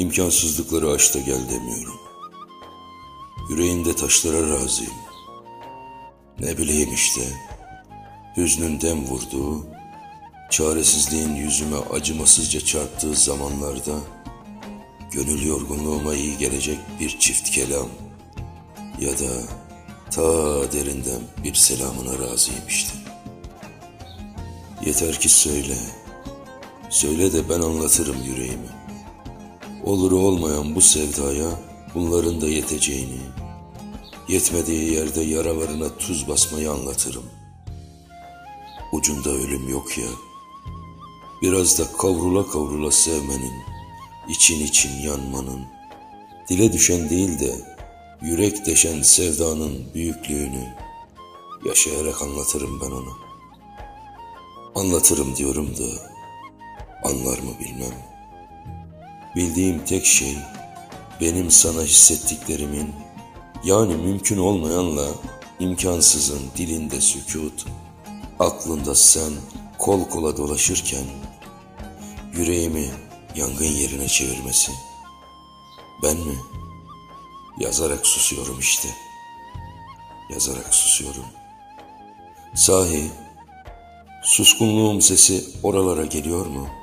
İmkansızlıkları aç da gel demiyorum. Yüreğinde taşlara razıyım. Ne bileyim işte, hüznün dem vurduğu, çaresizliğin yüzüme acımasızca çarptığı zamanlarda, gönül yorgunluğuma iyi gelecek bir çift kelam ya da ta derinden bir selamına razıyım işte. Yeter ki söyle, söyle de ben anlatırım yüreğimi. Olur olmayan bu sevdaya bunların da yeteceğini, yetmediği yerde yaralarına tuz basmayı anlatırım. Ucunda ölüm yok ya, biraz da kavrula kavrula sevmenin, için için yanmanın, dile düşen değil de yürek deşen sevdanın büyüklüğünü yaşayarak anlatırım ben ona. Anlatırım diyorum da anlar mı bilmem. Bildiğim tek şey benim sana hissettiklerimin yani mümkün olmayanla imkansızın dilinde sükut, aklında sen kol kola dolaşırken yüreğimi yangın yerine çevirmesi. Ben mi? Yazarak susuyorum işte. Yazarak susuyorum. Sahi suskunluğum sesi oralara geliyor mu?''